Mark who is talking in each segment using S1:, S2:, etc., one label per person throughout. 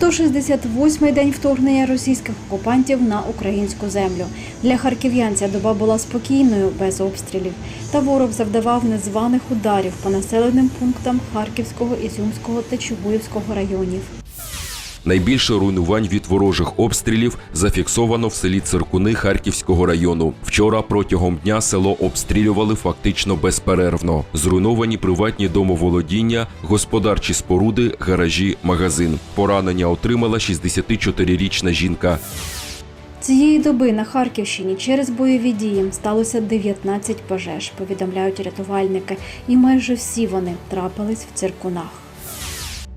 S1: 168-й день вторгнення російських окупантів на українську землю. Для харків'янця доба була спокійною, без обстрілів. Та ворог завдавав незваних ударів по населеним пунктам Харківського, Ізюмського та Чугуївського районів.
S2: Найбільше руйнувань від ворожих обстрілів зафіксовано в селі Циркуни Харківського району. Вчора протягом дня село обстрілювали фактично безперервно. Зруйновані приватні домоволодіння, господарчі споруди, гаражі, магазин. Поранення отримала 64-річна жінка.
S1: Цієї доби на Харківщині через бойові дії сталося 19 пожеж, повідомляють рятувальники, і майже всі вони трапились в циркунах.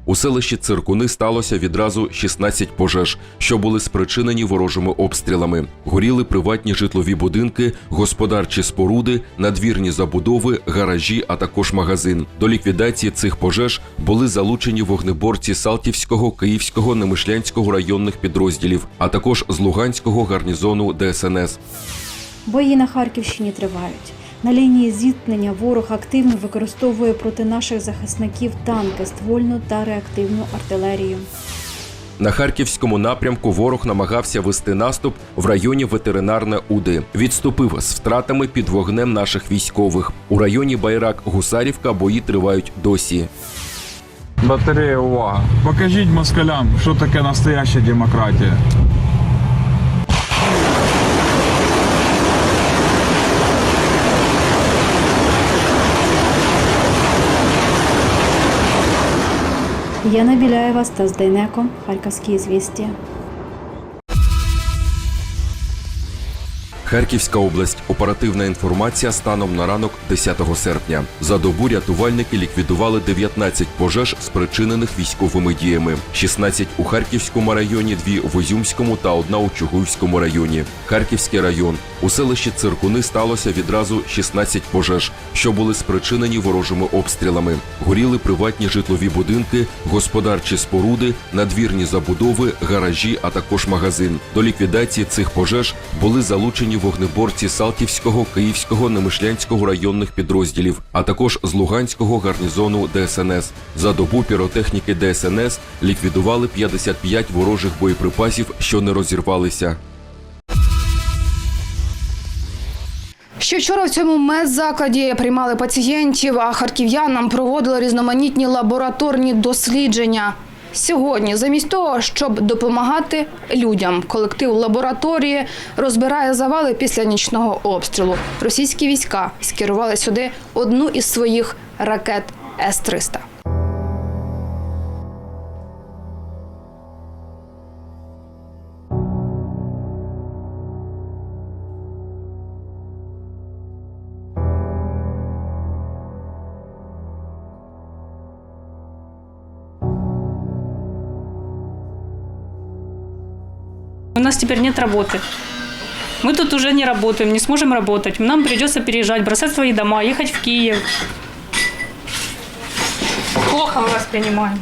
S2: У селищі Циркуни сталося відразу 16 пожеж, що були спричинені ворожими обстрілами. Горіли приватні житлові будинки, господарчі споруди, надвірні забудови, гаражі, а також магазин. До ліквідації цих пожеж були залучені вогнеборці Салтівського, Київського, Немишлянського районних підрозділів, а також з Луганського гарнізону ДСНС.
S1: Бої на Харківщині тривають. На лінії зіткнення ворог активно використовує проти наших захисників танки, ствольну та реактивну артилерію.
S2: На харківському напрямку ворог намагався вести наступ в районі ветеринарне Уди. Відступив з втратами під вогнем наших військових. У районі Байрак Гусарівка бої тривають досі.
S3: Батарея, увага. Покажіть москалям, що таке настояща демократія.
S1: Яна Біляєва, Стас Дейнеко, Харківські звісті.
S2: Харківська область. Оперативна інформація станом на ранок 10 серпня. За добу рятувальники ліквідували 19 пожеж, спричинених військовими діями. 16 у Харківському районі, 2 в Ізюмському та одна у Чугуївському районі. Харківський район. У селищі Циркуни сталося відразу 16 пожеж, що були спричинені ворожими обстрілами. Горіли приватні житлові будинки, господарчі споруди, надвірні забудови, гаражі, а також магазин. До ліквідації цих пожеж були залучені вогнеборці Салтівського, Київського, Немишлянського районних підрозділів, а також з Луганського гарнізону ДСНС. За добу піротехніки ДСНС ліквідували 55 ворожих боєприпасів, що не розірвалися.
S4: Ще вчора в цьому медзакладі приймали пацієнтів, а харків'янам проводили різноманітні лабораторні дослідження. Сьогодні, замість того, щоб допомагати людям, колектив лабораторії розбирає завали після нічного обстрілу. Російські війська скерували сюди одну із своїх ракет С-300.
S5: Нас теперь нет работы. Мы тут уже не работаем, не сможем работать. Нам придется переезжать, бросать свои дома, ехать в Киев. Плохо мы вас принимаем.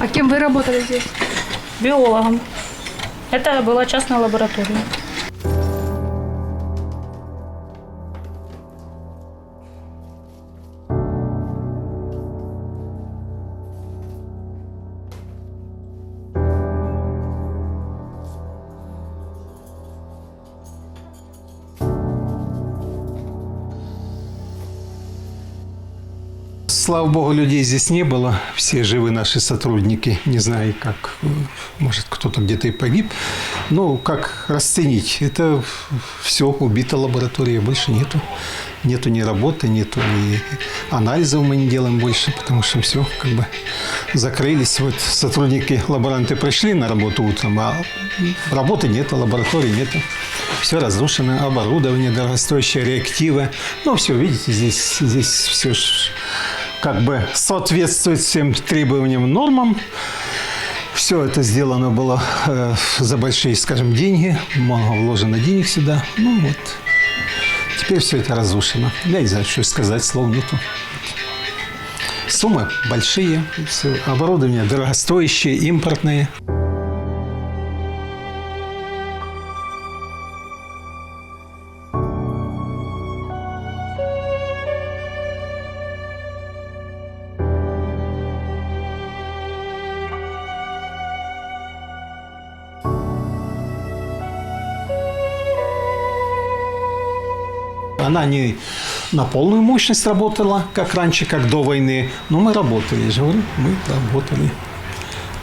S4: А ким ви працювали тут?
S5: Биологом. Это была частная лаборатория.
S6: Слава богу, людей здесь не было. Все живы наши сотрудники. Не знаю, как, может, кто-то где-то и погиб. Но как расценить? Это все, убита лаборатория, больше нету. Нету ни работы, нету ни анализов мы не делаем больше, потому что все как бы закрылись. Вот сотрудники, лаборанты пришли на работу утром, а работы нету, лаборатории нету. Все разрушено, оборудование дорогостоящее, реактивы. Ну, все, видите, здесь, здесь все как бы соответствует всем требованиям, нормам. Все это сделано было э, за большие, скажем, деньги. Много вложено денег сюда. Ну вот. Теперь все это разрушено. Я не знаю, что сказать, слов нету. Суммы большие, всё. оборудование дорогостоящее, импортное. Она не на полную мощность работала, как раньше, как до войны, но мы работали, я же говорю, мы работали.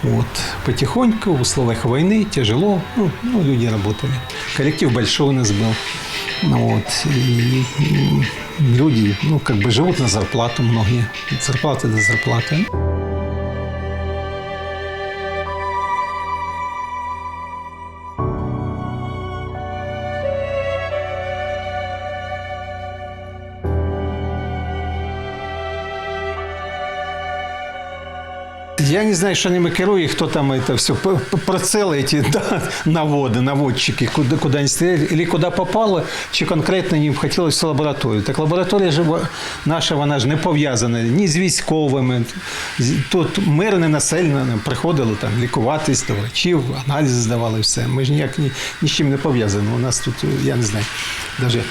S6: Вот. Потихоньку, в условиях войны, тяжело, ну, ну, люди работали. Коллектив большой у нас был. Ну, Вот. И, м, люди, ну, как бы живут на зарплату многие. От зарплаты до зарплаты. Я не знаю, що ними керує, хто там это все, прицели да, наводи, наводчики, куди, куди вони стріляли, куди попало, чи конкретно їм хотілося лабораторію. Так лабораторія ж наша, вона ж не пов'язана ні з військовими. Тут мирне населення приходило там лікуватись до врачів, аналізи здавали, все. Ми ж ніяк ні, ні з чим не пов'язані. У нас тут, я не знаю, навіть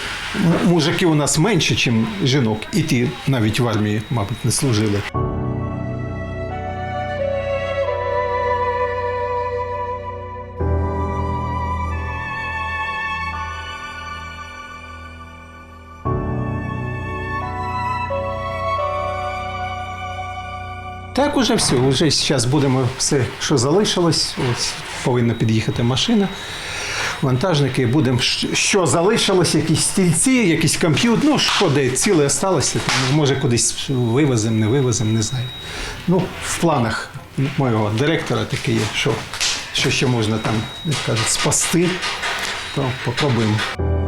S6: мужиків у нас менше, ніж жінок. І ті навіть в армії, мабуть, не служили. Уже все. Уже зараз будемо все, що залишилось. Ось повинна під'їхати машина. Вантажники, будемо що залишилось, якісь стільці, якийсь комп'ютер. Ну, що де ціле осталося, там, може кудись вивеземо, не вивеземо, не знаю. Ну, в планах моєго директора таке є, що, що ще можна там, як кажуть, спасти, то попробуємо.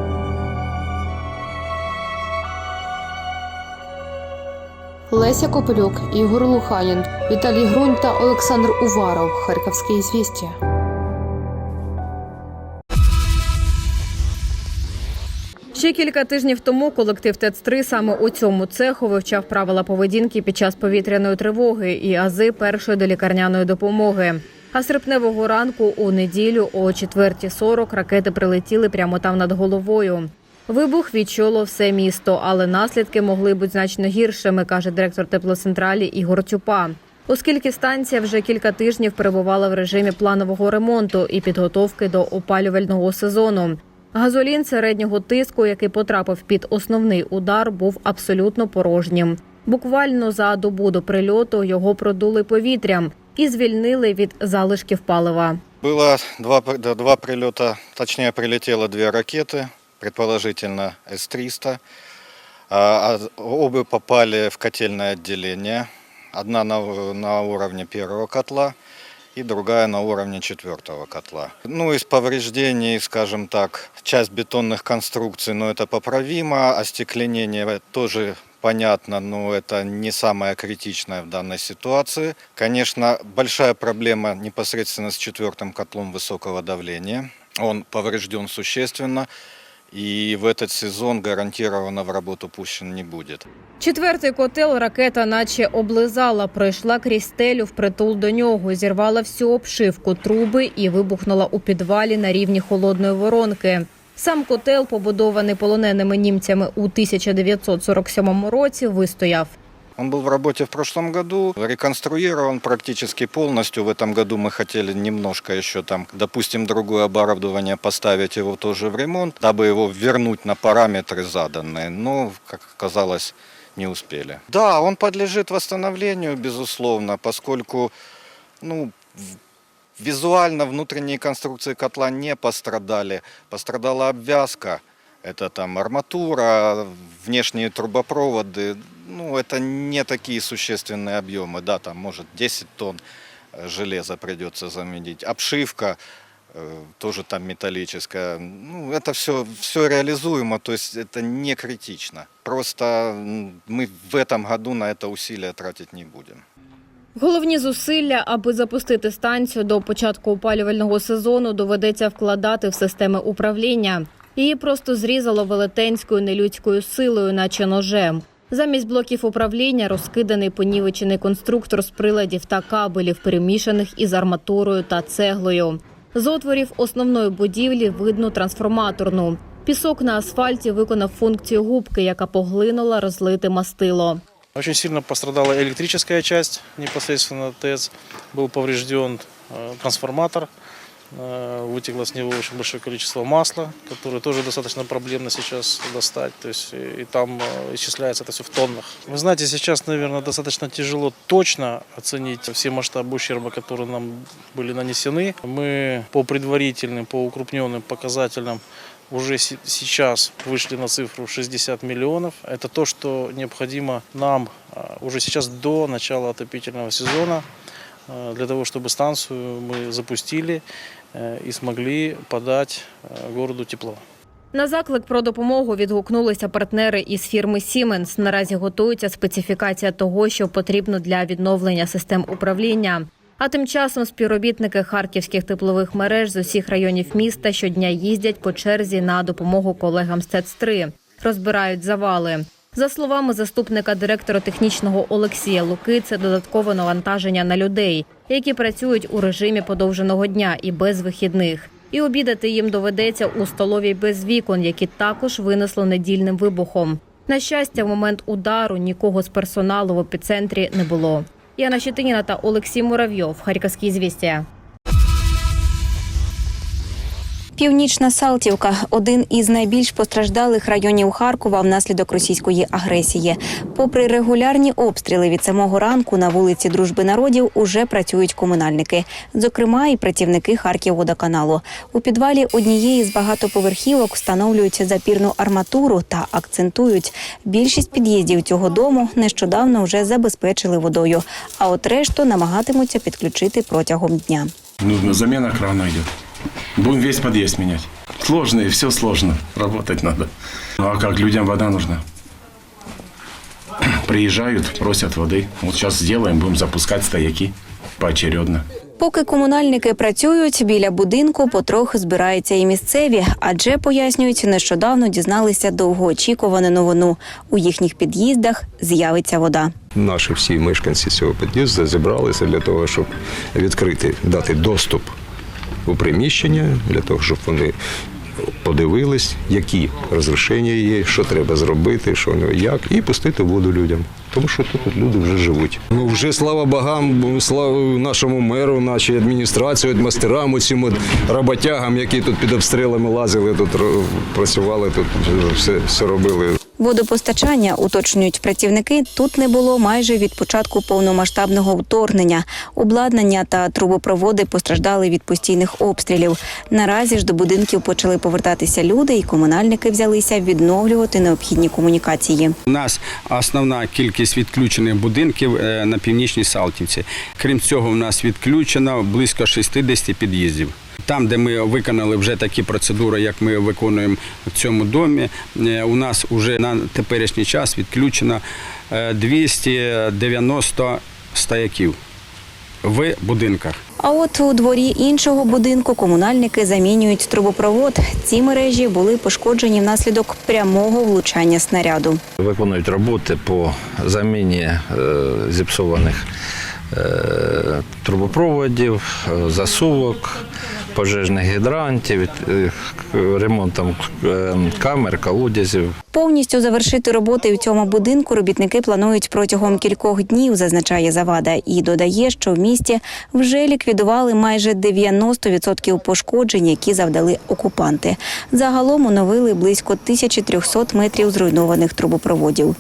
S7: Леся Копилюк, Ігор Луханін, Віталій Грунь та Олександр Уваров. Харківське ізвістія.
S8: Ще кілька тижнів тому колектив ТЕЦ-3 саме у цьому цеху вивчав правила поведінки під час повітряної тривоги і ази першої долікарняної допомоги. А серпневого ранку у неділю о 4.40 ракети прилетіли прямо там над головою. Вибух відчуло все місто, але наслідки могли бути значно гіршими, каже директор теплоцентралі Ігор Тюпа. Оскільки станція вже кілька тижнів перебувала в режимі планового ремонту і підготовки до опалювального сезону. Газолін середнього тиску, який потрапив під основний удар, був абсолютно порожнім. Буквально за добу до прильоту його продули повітрям і звільнили від залишків палива.
S9: Было два, два прилета, точнее прилетело две ракеты, предположительно С-300. А, а Обе попали в котельное отделение. Одна на, на уровне первого котла и другая на уровне четвертого котла. Ну, из повреждений, скажем так, часть бетонных конструкций, но это поправимо. Остекленение тоже понятно, но это не самое критичное в данной ситуации. Конечно, большая проблема непосредственно с четвертым котлом высокого давления. Он поврежден существенно, и в этот сезон гарантированно в работу пущен не будет.
S8: Четвертий котел ракета, наче облизала, пройшла крізь стелю впритул до нього, зірвала всю обшивку, труби і вибухнула у підвалі на рівні холодної воронки. Сам котел, побудований полоненими німцями у 1947 році, вистояв.
S9: Он был в работе в прошлом году, реконструирован практически полностью. В этом году мы хотели немножко еще там, допустим, другое оборудование поставить его тоже в ремонт, дабы его вернуть на параметры заданные. Но, как оказалось, не успели. Да, он подлежит восстановлению, безусловно, поскольку ну, визуально внутренние конструкции котла не пострадали. Пострадала обвязка, это там арматура, внешние трубопроводы. Ну, это не такие существенные объемы. Да, там может 10 тонн э, железа придется заменить. Обшивка э, тоже там металлическая. Ну, это все, все реализуемо, то есть это не критично. Просто м, мы в этом году на это усилия тратить не будем.
S8: Головні зусилля, аби запустити станцію до початку опалювального сезону, доведеться вкладати в системи управління. Її просто зрізало велетенською нелюдською силою, наче ножем. Замість блоків управління розкиданий понівечений конструктор з приладів та кабелів, перемішаних із арматурою та цеглою. З отворів основної будівлі видно трансформаторну. Пісок на асфальті виконав функцію губки, яка поглинула розлите мастило.
S10: Очень сильно пострадала электрическая часть непосредственно ТЭЦ. Был поврежден э, трансформатор Э, Вытекло с него очень большое количество масла, которое тоже достаточно проблемно сейчас достать. То есть и и там э, исчисляется это все в тоннах. Вы знаете, сейчас, наверное, достаточно тяжело точно оценить все масштабы ущерба, которые нам были нанесены. Мы по предварительным, по укрупненным показателям уже се- сейчас вышли на цифру 60 миллионов. Это то, что необходимо нам а, уже сейчас до начала отопительного сезона э, для того, чтобы станцию мы запустили э, и смогли подать э, городу тепло.
S8: На заклик про допомогу відгукнулися партнери із фірми Siemens. Наразі готується специфікація того, що потрібно для відновлення систем управління. А тим часом співробітники харківських теплових мереж з усіх районів міста щодня їздять по черзі на допомогу колегам з ТЕЦ-3. розбирають завали. За словами заступника директора технічного Олексія Луки, це додаткове навантаження на людей, які працюють у режимі подовженого дня і без вихідних. І обідати їм доведеться у столовій без вікон, які також винесло недільним вибухом. На щастя, в момент удару нікого з персоналу в епіцентрі не було. Яна Щетиніна та Олексій Муравйов, Харківські звістя.
S11: Північна Салтівка один із найбільш постраждалих районів Харкова внаслідок російської агресії. Попри регулярні обстріли від самого ранку на вулиці Дружби народів уже працюють комунальники, зокрема і працівники Харківводоканалу. У підвалі однієї з багатоповерхівок встановлюють запірну арматуру та акцентують, більшість під'їздів цього дому нещодавно вже забезпечили водою, а от решту намагатимуться підключити протягом дня.
S12: Нужно замена крана идет. Будем весь подъезд менять. Сложно и все сложно. Работать надо. Ну а как людям вода нужна? Приезжают, просят воды. Вот сейчас сделаем, будем запускать стояки поочередно.
S11: Поки комунальники працюють, біля будинку потроху збираються і місцеві, адже пояснюють, нещодавно дізналися довгоочікувану новину. У їхніх під'їздах з'явиться вода.
S13: Наші всі мешканці цього під'їзду зібралися для того, щоб відкрити, дати доступ у приміщення, для того, щоб вони подивились, які розрушення є, що треба зробити, що як, і пустити воду людям. Тому що тут люди вже живуть. Ну вже слава богам, слава нашому меру, нашій адміністрації, мастерам, усім от роботягам, які тут під обстрілами лазили, тут працювали, тут все, все робили.
S11: Водопостачання, уточнюють працівники, тут не було майже від початку повномасштабного вторгнення. Обладнання та трубопроводи постраждали від постійних обстрілів. Наразі ж до будинків почали повертатися люди, і комунальники взялися відновлювати необхідні комунікації.
S14: У нас основна кількість відключених будинків е, на північній Салтівці. Крім цього, у нас відключено близько 60 під'їздів. Там, де ми виконали вже такі процедури, як ми виконуємо в цьому домі, е, у нас вже на теперішній час відключено е, 290 стояків в будинках.
S11: А от у дворі іншого будинку комунальники замінюють трубопровод. Ці мережі були пошкоджені внаслідок прямого влучання снаряду.
S15: Виконують роботи по заміні е, зіпсованих е, трубопроводів, е, засувок, пожежних гідрантів, е, ремонтом е, камер, колодязів.
S11: Повністю завершити роботи в цьому будинку робітники планують протягом кількох днів, зазначає Завада, і додає, що в місті вже ліквідували майже 90% пошкоджень, які завдали окупанти. Загалом оновили близько 1300 метрів зруйнованих трубопроводів.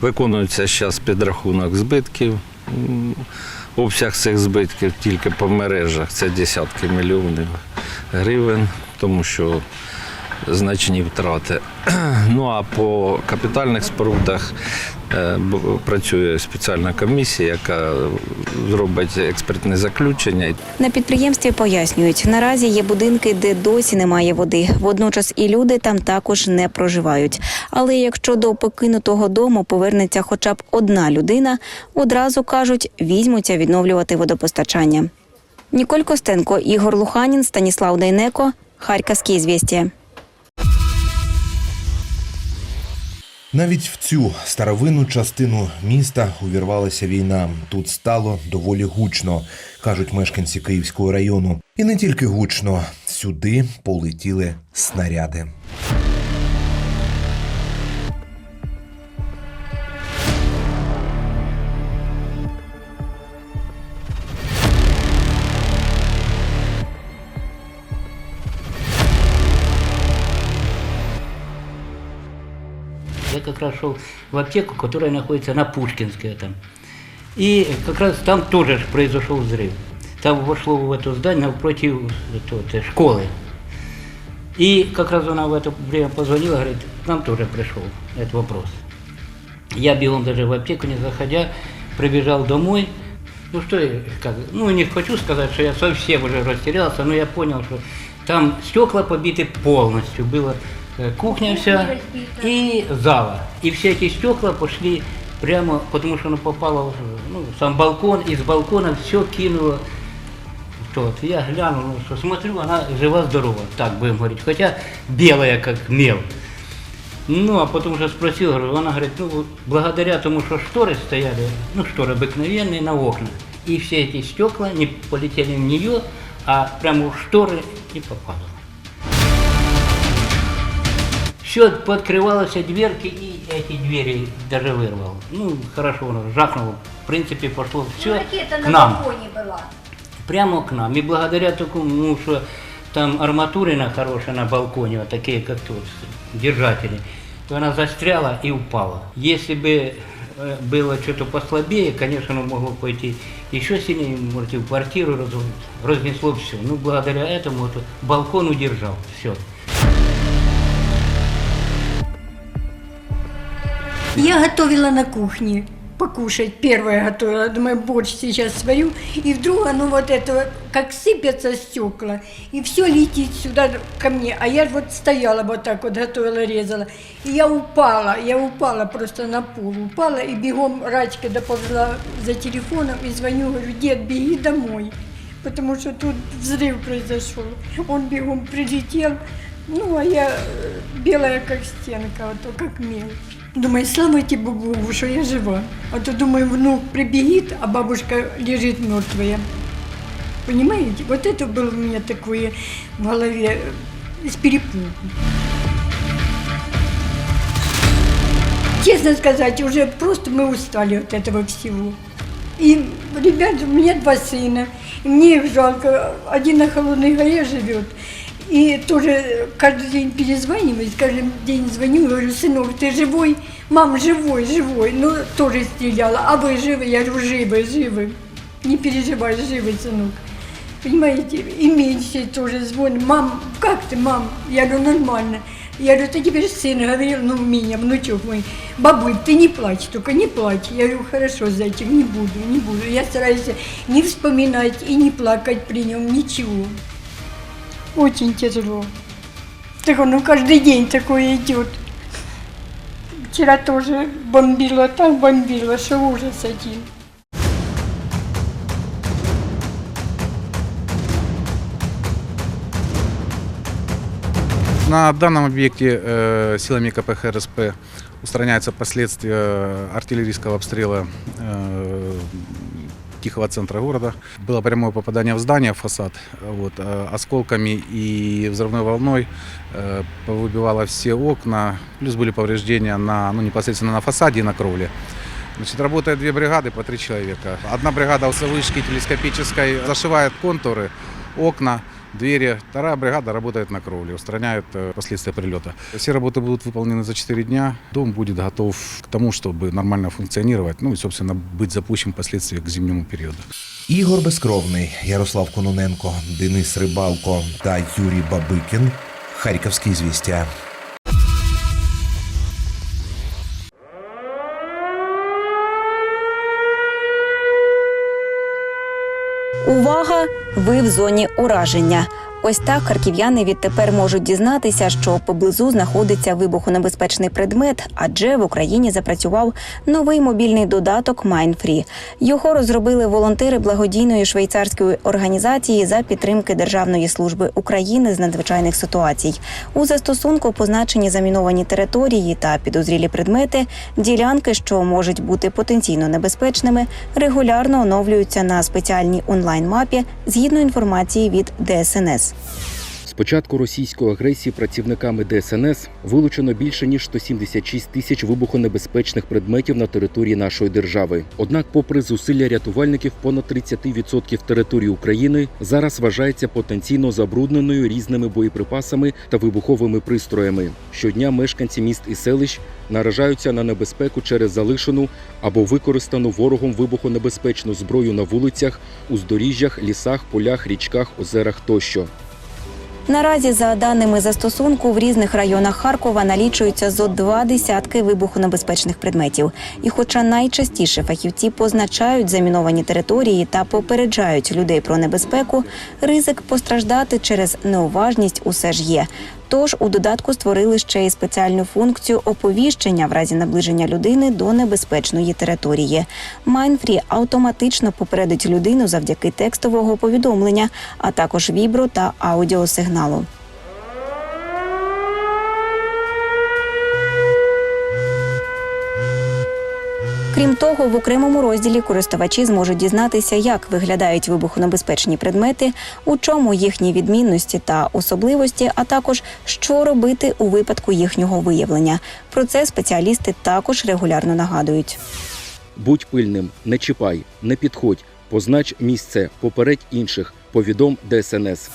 S15: Виконується зараз підрахунок збитків. Обсяг цих збитків тільки по мережах це десятки мільйонів гривень, тому що значні втрати. Ну а по капітальних спорудах е, працює спеціальна комісія, яка зробить експертне заключення.
S11: На підприємстві пояснюють, наразі є будинки, де досі немає води. Водночас і люди там також не проживають. Але якщо до покинутого дому повернеться хоча б одна людина, одразу кажуть, візьмуться відновлювати водопостачання. Ніколь Костенко, Ігор Луханін, Станіслав Дейнеко, Харківські звістя.
S16: Навіть в цю старовинну частину міста увірвалася війна. Тут стало доволі гучно, кажуть мешканці Київського району. І не тільки гучно, сюди полетіли снаряди.
S17: Как раз шел в аптеку, которая находится на Пушкинской там. И как раз там тоже произошел взрыв. Там вошло в это здание напротив это, вот, э, школы. И как раз она в это время позвонила, говорит, к нам тоже пришел этот вопрос. Я бегом даже в аптеку не заходя, прибежал домой. Ну что как, ну не хочу сказать, что я совсем уже растерялся, но я понял, что там стекла побиты полностью. Была э, кухня вся и зала. И все эти стекла пошли прямо, потому что оно попало в ну, сам балкон, и с балкона все кинуло. Тот. Я глянул, ну, что смотрю, она жива-здорова, так будем говорить. Хотя белая, как мел. Ну, а потом уже спросил, говорю, она говорит, ну, вот благодаря тому, что шторы стояли, ну, шторы обыкновенные на окна, и все эти стекла не полетели в нее, а прямо в шторы и попало. Все пооткрывалось дверки, и эти двери даже вырвало. Ну, хорошо, оно жахнуло. В принципе, пошло все к нам.
S18: была.
S17: Прямо к нам. И благодаря такому, ну, что там арматурина хорошая на балконе, вот такие, как тут, держатели, то она застряла и упала. Если бы э, было что-то послабее, конечно, оно могло пойти еще сильнее, может, и в квартиру раз- разнесло все. Ну, благодаря этому вот балкон удержал. Все.
S18: Я готовила на кухне покушать. Первое готовила, думаю, борщ сейчас сварю. И вдруг оно вот это, как сыпятся стекла, и все летит сюда ко мне. А я вот стояла вот так вот, готовила, резала. И я упала, я упала просто на пол. Упала и бегом Рачка доползла за телефоном и звоню, говорю, дед, беги домой. Потому что тут взрыв произошел. Он бегом прилетел, ну, а я э, белая как стенка, вот то как мел. Думаю, слава тебе Богу, что я жива. А то, думаю, внук прибегит, а бабушка лежит мертвая. Понимаете? Вот это было у меня такое в голове э, с перепугу. Честно сказать, уже просто мы устали от этого всего. И, ребят, у меня два сына, и мне их жалко. Один на Холодной горе живет, и тоже каждый день перезваниваюсь, каждый день звоню, говорю, сынок, ты живой? Мам, живой, живой. Ну, тоже стреляла. А вы живы? Я говорю, живы, живы. Не переживай, живы, сынок. Понимаете, и меньше тоже звонит. Мам, как ты, мам? Я говорю, нормально. Я говорю, ты теперь сын говорил, ну, меня, внучок мой, бабуль, ты не плачь, только не плачь. Я говорю, хорошо, зайчик, не буду, не буду. Я стараюсь не вспоминать и не плакать при нем, ничего. Очень тяжело. Так оно каждый день такое идет. Вчера тоже бомбило, так бомбило, что ужас один.
S19: На данном объекте э, силами КПХ РСП устраняются последствия артиллерийского обстрела э, тихого центра города. Было прямое попадание в здание, в фасад, вот, э, осколками и взрывной волной э, повыбивало все окна, плюс были повреждения на, ну, непосредственно на фасаде и на кровле. Значит, работают две бригады по три человека. Одна бригада с вышки телескопической зашивает контуры, окна, двери. Вторая бригада работает на кровле, устраняет э, последствия прилета. Все работы будут выполнены за 4 дня. Дом будет готов к тому, чтобы нормально функционировать, ну и, собственно, быть запущен впоследствии к зимнему периоду.
S16: Ігор Безкровний, Ярослав Кононенко, Денис Рибалко та Юрій Бабикін. Харківські звістя.
S11: Увага! Ви в зоні ураження. Ось так харків'яни відтепер можуть дізнатися, що поблизу знаходиться вибухонебезпечний предмет, адже в Україні запрацював новий мобільний додаток MindFree. Його розробили волонтери благодійної швейцарської організації за підтримки Державної служби України з надзвичайних ситуацій. У застосунку позначені заміновані території та підозрілі предмети, ділянки, що можуть бути потенційно небезпечними, регулярно оновлюються на спеціальній онлайн-мапі згідно інформації від ДСНС.
S20: Початку російської агресії працівниками ДСНС вилучено більше ніж 176 тисяч вибухонебезпечних предметів на території нашої держави. Однак, попри зусилля рятувальників, понад 30% території України зараз вважається потенційно забрудненою різними боєприпасами та вибуховими пристроями. Щодня мешканці міст і селищ наражаються на небезпеку через залишену або використану ворогом вибухонебезпечну зброю на вулицях, уздоріжжях, лісах, полях, річках, озерах тощо.
S11: Наразі, за даними застосунку, в різних районах Харкова налічується зо два десятки вибухонебезпечних предметів. І, хоча найчастіше фахівці позначають заміновані території та попереджають людей про небезпеку, ризик постраждати через неуважність усе ж є. Тож у додатку створили ще й спеціальну функцію оповіщення в разі наближення людини до небезпечної території. Майнфрі автоматично попередить людину завдяки текстового повідомлення, а також вібро та аудіосигналу. Крім того, в окремому розділі користувачі зможуть дізнатися, як виглядають вибухонебезпечні предмети, у чому їхні відмінності та особливості, а також що робити у випадку їхнього виявлення. Про це спеціалісти також регулярно нагадують.
S20: Будь пильним, не чіпай, не підходь, познач місце, попередь інших, повідом ДСНС.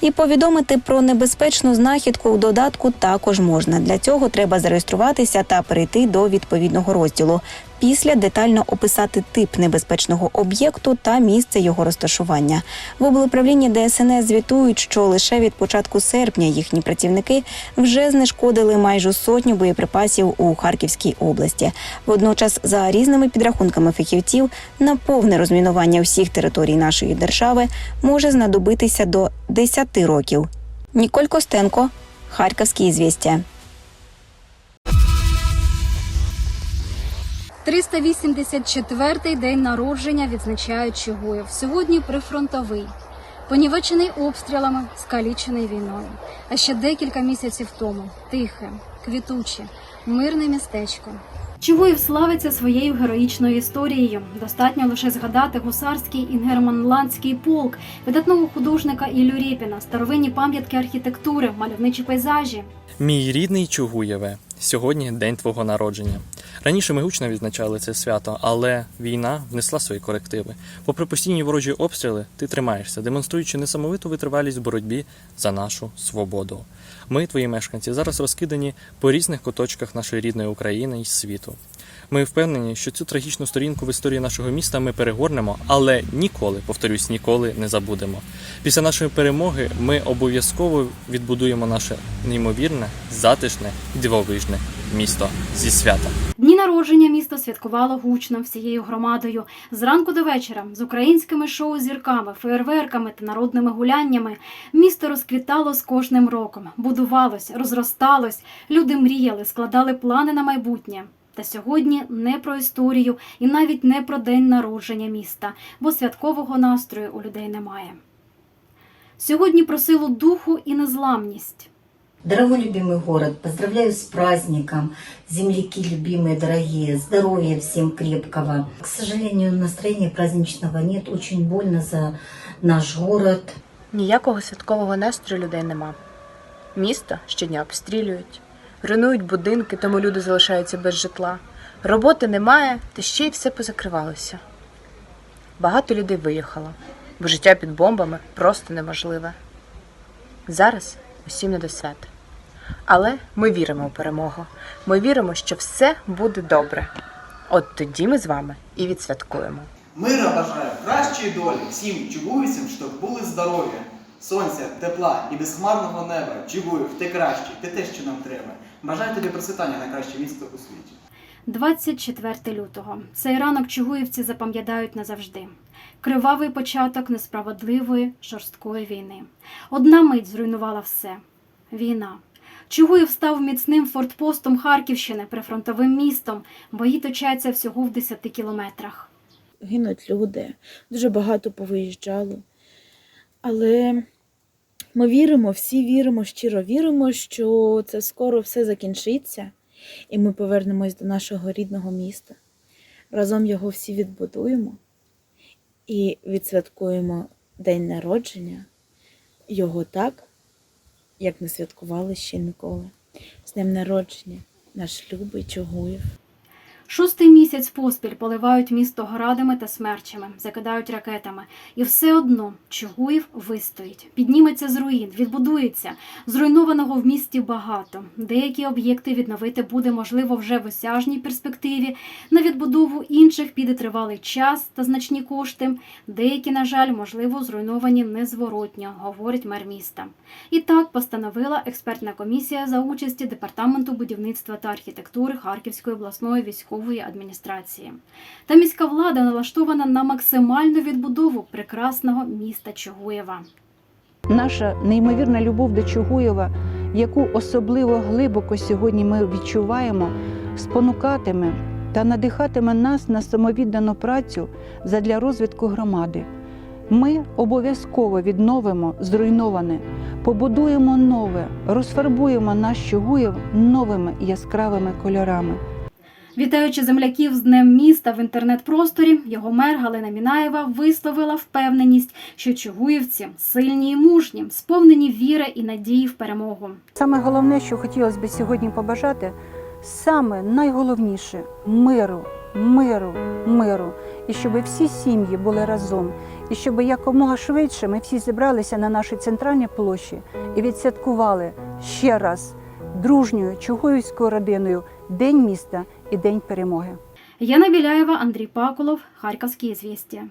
S11: І повідомити про небезпечну знахідку у додатку також можна. Для цього треба зареєструватися та перейти до відповідного розділу. Після детально описати тип небезпечного об'єкту та місце його розташування. В облуправлінні ДСНС звітують, що лише від початку серпня їхні працівники вже знешкодили майже сотню боєприпасів у Харківській області. Водночас, за різними підрахунками фахівців, на повне розмінування всіх територій нашої держави може знадобитися до 10 років. Ніколь Костенко, Харківські звістя.
S1: 384-й день народження відзначають Чугуєв. Сьогодні прифронтовий, понівечений обстрілами, скалічений війною. А ще декілька місяців тому тихе, квітуче, мирне містечко. Чугуєв славиться своєю героїчною історією. Достатньо лише згадати гусарський інгерманландський полк, видатного художника Іллю Рєпіна, старовинні пам'ятки архітектури, мальовничі пейзажі.
S21: Мій рідний Чугуєве, сьогодні день твого народження. Раніше ми гучно відзначали це свято, але війна внесла свої корективи. Попри постійні ворожі обстріли, ти тримаєшся, демонструючи несамовиту витривалість в боротьбі за нашу свободу. Ми, твої мешканці, зараз розкидані по різних куточках нашої рідної України і світу. Ми впевнені, що цю трагічну сторінку в історії нашого міста ми перегорнемо, але ніколи, повторюсь, ніколи не забудемо. Після нашої перемоги ми обов'язково відбудуємо наше неймовірне, затишне і дивовижне місто зі свята.
S1: Дні народження місто святкувало гучно всією громадою. Зранку до вечора з українськими шоу-зірками, феєрверками та народними гуляннями місто розквітало з кожним роком, будувалось, розросталось. Люди мріяли, складали плани на майбутнє. Та сьогодні не про історію і навіть не про день народження міста, бо святкового настрою у людей немає. Сьогодні про силу духу і незламність.
S22: Дорогой любимый город, поздравляю с праздником. Земляки любимые, дорогие, здоровья всем крепкого. К сожалению, настроения праздничного нет. Очень больно за наш город.
S23: Ніякого святкового настрою людей нема. Місто щодня обстрілюють, руйнують будинки, тому люди залишаються без житла. Роботи немає, та ще й все позакривалося. Багато людей виїхало, бо життя під бомбами просто неможливе. Зараз усім не до свят. Але ми віримо у перемогу. Ми віримо, що все буде добре. От тоді ми з вами і відсвяткуємо.
S24: Мира бажаю, кращої долі всім чугуйцям, щоб були здорові. Сонця, тепла і безхмарного неба. Чугуїв, ти кращий, ти те, що нам треба. Бажаю тобі процвітання найкраще місто у світі.
S1: 24 лютого. Цей ранок чугуївці запам'ятають назавжди. Кривавий початок несправедливої жорсткої війни. Одна мить зруйнувала все. Війна. Чугуїв став міцним фортпостом Харківщини, прифронтовим містом. Бої точаться всього в 10 кілометрах.
S25: Гинуть люди, дуже багато повиїжджало. Але ми віримо, всі віримо, щиро віримо, що це скоро все закінчиться, і ми повернемось до нашого рідного міста. Разом його всі відбудуємо і відсвяткуємо день народження його так, як не святкували ще ніколи. З днем народження, наш любий Чугуєв.
S1: Шостий місяць поспіль поливають місто градами та смерчами, закидають ракетами. І все одно Чугуїв вистоїть, підніметься з руїн, відбудується. Зруйнованого в місті багато. Деякі об'єкти відновити буде можливо вже в осяжній перспективі. На відбудову інших піде тривалий час та значні кошти. Деякі, на жаль, можливо, зруйновані незворотньо, говорить мер міста. І так постановила експертна комісія за участі департаменту будівництва та архітектури Харківської обласної військової адміністрації. Та міська влада налаштована на максимальну відбудову прекрасного міста Чугуєва.
S26: Наша неймовірна любов до Чугуєва, яку особливо глибоко сьогодні ми відчуваємо, спонукатиме та надихатиме нас на самовіддану працю задля розвитку громади. Ми обов'язково відновимо зруйноване, побудуємо нове, розфарбуємо наш Чугуєв новими яскравими кольорами.
S1: Вітаючи земляків з Днем міста в інтернет-просторі, його мер Галина Мінаєва висловила впевненість, що чугуївці сильні і мужні, сповнені віри і надії в перемогу.
S26: Саме головне, що хотілося б сьогодні побажати, саме найголовніше миру, миру, миру. І щоб всі сім'ї були разом, і щоб якомога швидше ми всі зібралися на нашій центральній площі і відсвяткували ще раз дружньою чугуївською родиною День міста і День перемоги.
S1: Яна Біляєва, Андрій Паколов, Харківські звістя.